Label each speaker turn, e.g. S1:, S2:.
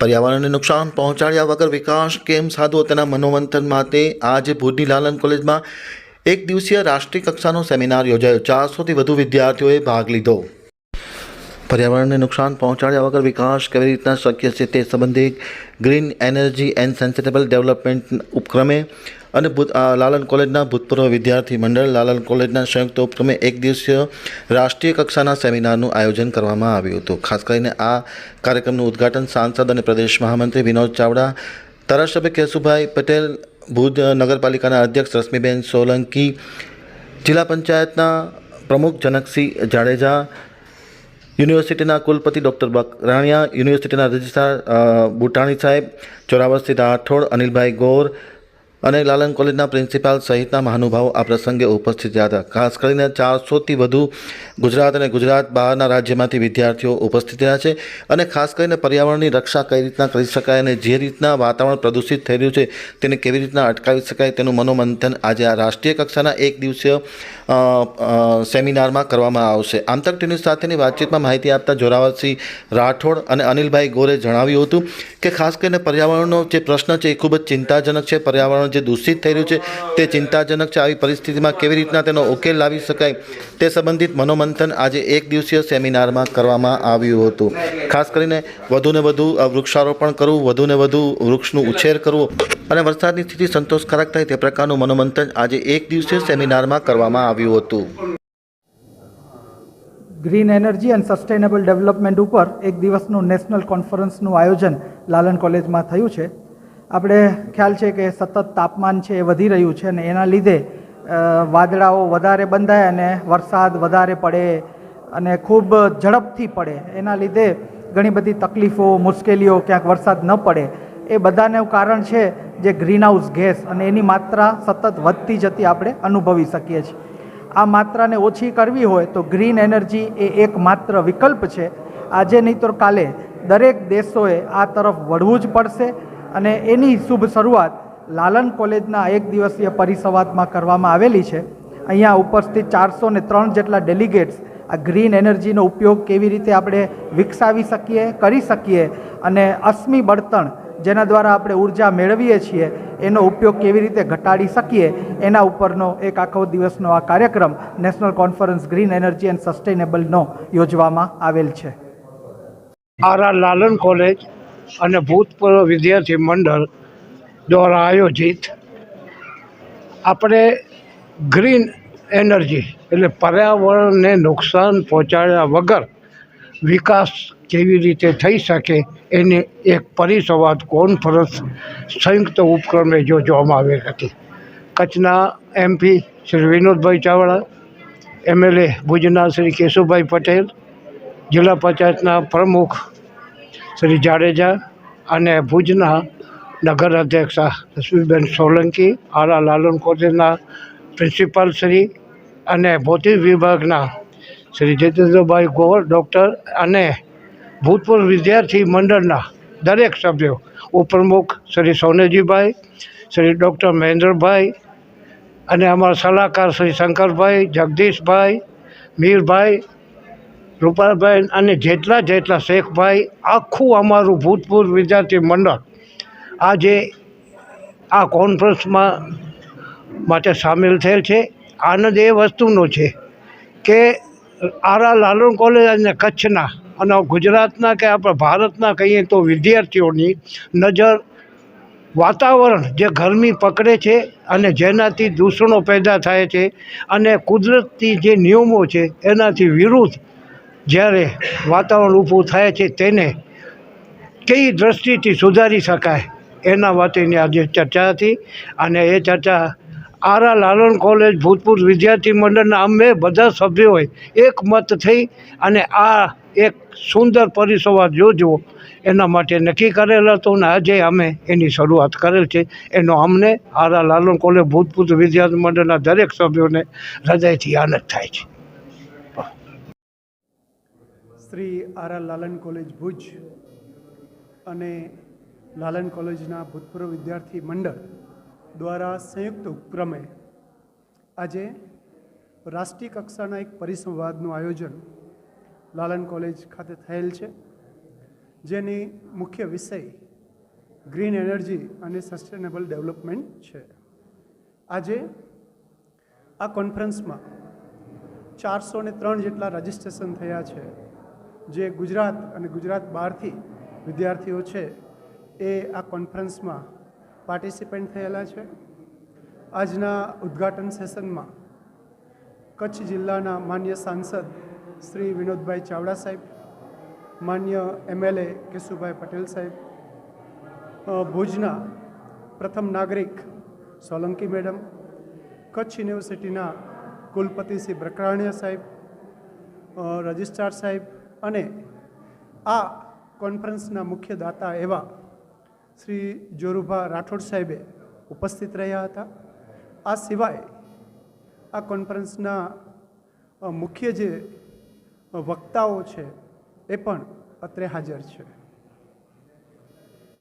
S1: પર્યાવરણને નુકસાન પહોંચાડ્યા વગર વિકાસ કેમ સાધવો તેના મનોમંથન માટે આજે ભુજની લાલન કોલેજમાં એક દિવસીય રાષ્ટ્રીય કક્ષાનો સેમિનાર યોજાયો. ચારસોથી વધુ વિદ્યાર્થીઓએ ભાગ લીધો. પર્યાવરણને નુકસાન પહોંચાડ્યા વગર વિકાસ કેવી રીતના શક્ય છે તે સંબંધે green energy and sustainable development ઉપક્રમે અને લાલન કોલેજના ભૂતપૂર્વ વિદ્યાર્થી મંડળ લાલન કોલેજના સંયુક્ત ઉપક્રમે એક દિવસીય રાષ્ટ્રીય કક્ષાના સેમિનારનું આયોજન કરવામાં આવ્યું હતું. ખાસ કરીને આ કાર્યક્રમનું ઉદ્ઘાટન સાંસદ અને પ્રદેશ મહામંત્રી વિનોદ ચાવડા, ધારાસભ્ય કેશુભાઈ પટેલ, ભુજ નગરપાલિકાના અધ્યક્ષ રશ્મિબેન સોલંકી, જિલ્લા પંચાયતના પ્રમુખ જનકસિંહ જાડેજા, યુનિવર્સિટીના કુલપતિ ડૉક્ટર બકરાણિયા યુનિવર્સિટીના રજિસ્ટ્રાર બુટાણી સાહેબ ચોરાવરસિંહ રાઠોડ, અનિલભાઈ ગોર અને લાલન કોલેજના પ્રિન્સિપાલ સહિતના મહાનુભાવો આ પ્રસંગે ઉપસ્થિત રહ્યા હતા. ખાસ કરીને ચારસોથી વધુ ગુજરાત અને ગુજરાત બહારના રાજ્યમાંથી વિદ્યાર્થીઓ ઉપસ્થિત રહ્યા છે અને ખાસ કરીને પર્યાવરણની રક્ષા કઈ રીતના કરી શકાય અને જે રીતના વાતાવરણ પ્રદૂષિત થઈ રહ્યું છે તેને કેવી રીતના અટકાવી શકાય તેનું મનોમંથન આજે આ રાષ્ટ્રીય કક્ષાના એક દિવસીય સેમિનારમાં કરવામાં આવશે. આંતર ન્યૂઝ સાથેની વાતચીતમાં માહિતી આપતા જોરાવરસિંહ રાઠોડ અને અનિલભાઈ ગોરે જણાવ્યું હતું કે ખાસ કરીને પર્યાવરણનો જે પ્રશ્ન છે એ ખૂબ જ ચિંતાજનક છે. પર્યાવરણ જે દૂષિત થઈ રહ્યું છે, તે ચિંતાજનક છે. આવી પરિસ્થિતિમાં કેવી રીતના તેનો ઉકેલ લાવી શકાય તે સંબંધિત મનોમંથન આજે એક દિવસીય સેમિનારમાં કરવામાં આવ્યું હતું. ખાસ કરીને વધુને વધુ વૃક્ષારોપણ કરવું વધુને વધુ વૃક્ષનું ઉછેર કરવો અને વરસાદની સ્થિતિ સંતોષકારક થાય તે પ્રકારનું મનોમંથન આજે એક દિવસીય સેમિનારમાં કરવામાં આવ્યું હતું.
S2: Green energy and sustainable development ઉપર એક દિવસનું નેશનલ કોન્ફરન્સનું આયોજન લાલન કોલેજમાં થયું છે. આપણે ખ્યાલ છે કે સતત તાપમાન છે એ વધી રહ્યું છે અને એના લીધે વાદળાઓ વધારે બંધાય અને વરસાદ વધારે પડે અને ખૂબ ઝડપથી પડે. એના લીધે ઘણી બધી તકલીફો, મુશ્કેલીઓ, ક્યાંક વરસાદ ન પડે. એ બધાને કારણ છે જે ગ્રીનહાઉસ ગેસ અને એની માત્રા સતત વધતી જતી આપણે અનુભવી શકીએ છીએ. આ માત્રાને ઓછી કરવી હોય તો ગ્રીન એનર્જી એ એકમાત્ર વિકલ્પ છે. આજે નહીં તો કાલે દરેક દેશોએ આ તરફ વળવું જ પડશે અને એની શુભ શરૂઆત લાલન કોલેજના એક દિવસીય પરિસંવાદમાં કરવામાં આવેલી છે. અહીંયા ઉપસ્થિત ચારસો ને ત્રણ જેટલા ડેલિગેટ્સ આ ગ્રીન એનર્જીનો ઉપયોગ કેવી રીતે આપણે વિકસાવી શકીએ, કરી શકીએ અને અશ્મિ બળતણ જેના દ્વારા આપણે ઊર્જા મેળવીએ છીએ એનો ઉપયોગ કેવી રીતે ઘટાડી શકીએ એના ઉપરનો એક આખો દિવસનો આ કાર્યક્રમ national conference green energy and સસ્ટેનેબલનો યોજવામાં આવેલ છે.
S3: આર લાલન કોલેજ અને ભૂતપૂર્વ વિદ્યાર્થી મંડળ દ્વારા આયોજિત આપણે ગ્રીન એનર્જી એટલે પર્યાવરણને નુકસાન પહોંચાડ્યા વગર વિકાસ કેવી રીતે થઈ શકે એની એક પરિસંવાદ કોન્ફરન્સ સંયુક્ત ઉપક્રમે યોજવામાં આવેલ હતી. કચ્છના એમપી શ્રી વિનોદભાઈ ચાવડા, એમએલએ ભુજના શ્રી કેશુભાઈ પટેલ, જિલ્લા પંચાયતના પ્રમુખ શ્રી જાડેજા અને ભુજના નગર અધ્યક્ષા રશ્મિબેન સોલંકી, આરા લાલન કોલેજના પ્રિન્સિપાલ શ્રી અને ભૌતિક વિભાગના શ્રી જીતેન્દ્રભાઈ ગોર ડૉક્ટર અને ભૂતપૂર્વ વિદ્યાર્થી મંડળના દરેક સભ્યો, ઉપપ્રમુખ શ્રી સોનેજીભાઈ, શ્રી ડૉક્ટર મહેન્દ્રભાઈ અને અમારા સલાહકાર શ્રી શંકરભાઈ, જગદીશભાઈ, મીરભાઈ રૂપાલભાઈ અને જેટલા જેટલા શેખભાઈ, આખું અમારું ભૂતપૂર્વ વિદ્યાર્થી મંડળ આજે આ કોન્ફરન્સમાં માટે સામેલ થયેલ છે. આનંદ એ વસ્તુનો છે કે આરા લાલણ કોલેજ અને કચ્છના અને ગુજરાતના કે આપણા ભારતના કહીએ તો વિદ્યાર્થીઓની નજર વાતાવરણ જે ગરમી પકડે છે અને જેનાથી દૂષણો પેદા થાય છે અને કુદરતી જે નિયમો છે એનાથી વિરુદ્ધ જ્યારે વાતાવરણ ઊભું થાય છે તેને કઈ દ્રષ્ટિથી સુધારી શકાય એના માટેની આજે ચર્ચા હતી. અને એ ચર્ચા આરા લાલન કોલેજ, ભૂતપૂર્વ વિદ્યાર્થી મંડળના અમે બધા સભ્યોએ એકમત થઈ અને આ એક સુંદર પરિસંવાદ યોજવો એના માટે નક્કી કરેલ હતું અને આજે અમે એની શરૂઆત કરેલ છે. એનો અમને આરા લાલન કોલેજ, ભૂતપૂર્વ વિદ્યાર્થી મંડળના દરેક સભ્યોને હૃદયથી આનંદ થાય છે.
S4: શ્રી આર લાલન કોલેજ ભુજ અને લાલન કોલેજના ભૂતપૂર્વ વિદ્યાર્થી મંડળ દ્વારા સંયુક્ત ઉપક્રમે આજે રાષ્ટ્રીય કક્ષાના એક પરિસંવાદનું આયોજન લાલન કોલેજ ખાતે થયેલ છે. જેની મુખ્ય વિષય ગ્રીન એનર્જી અને સસ્ટેનેબલ ડેવલપમેન્ટ છે. આજે આ કોન્ફરન્સમાં ચારસો ને ત્રણ જેટલા રજિસ્ટ્રેશન થયા છે. જે ગુજરાત અને ગુજરાત બહારથી વિદ્યાર્થીઓ છે, એ આ કોન્ફરન્સમાં પાર્ટિસિપેન્ટ થયેલા છે. આજના ઉદ્ઘાટન સેશનમાં કચ્છ જિલ્લાના માન્ય સાંસદ શ્રી વિનોદભાઈ ચાવડા સાહેબ, માન્ય એમએલએ કેશુભાઈ પટેલ સાહેબ ભુજના પ્રથમ નાગરિક સોલંકી મેડમ, કચ્છ યુનિવર્સિટીના કુલપતિ શ્રી બ્રકરાણીયા સાહેબ રજિસ્ટ્રાર સાહેબ અને આ કોન્ફરન્સના મુખ્ય દાતા એવા શ્રી જોરુભા રાઠોડ સાહેબે ઉપસ્થિત રહ્યા હતા. આ સિવાય આ કોન્ફરન્સના મુખ્ય જે વક્તાઓ છે એ પણ અત્રે હાજર છે.